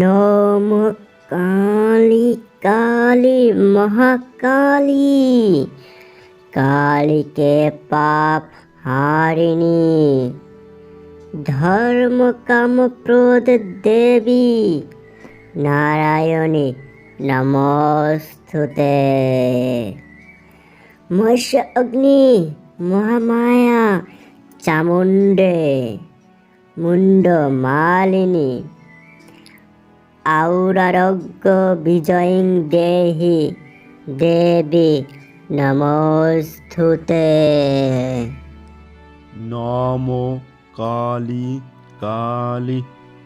নম কালী কালী মহাকালী কালীকে পাপ হারিণী ধর্ম কাম প্রদ দেবী নারায়ণী নমস্তুতে মৎস্য অগ্নি মহামায়া চামুণ্ডে মুন্ড মালিনী ঔরারোগ্য বিজয়িং দেহি, দেবী নমস্তুতে। নম কালী কালী,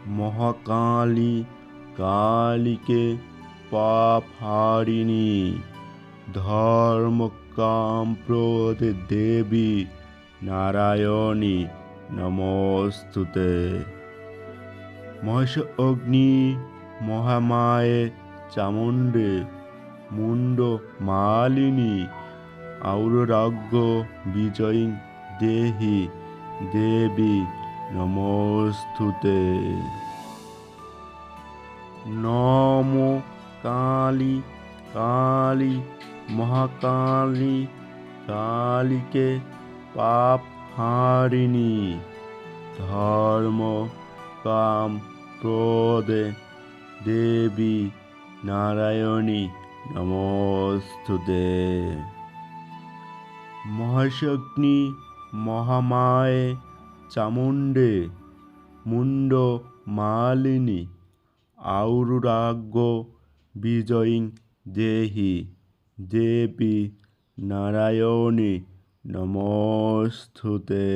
মহাকালী, কালীকে পাপ হারিণী ধর্ম কাম দেবী নারায়ণী নমস্তুতে। মহেশ অগ্নি মহামায়ে চামুণ্ডে মুন্ড মালিনী ঔররাজ্ঞ বিজয়ী দেহি দেবী নমস্তুতে। নম কালী কালী মহাকালী কালীকে পাপ হারিণী ধর্ম কাম প্রদে দেবী নারায়ণী নমস্তুতে মহাশগ্নি মহামায়ে চামুণ্ডে মুন্ড মালিনী আউরাগ্য বিজয়ী দেহি। দেবী নারায়ণী নমস্তুতে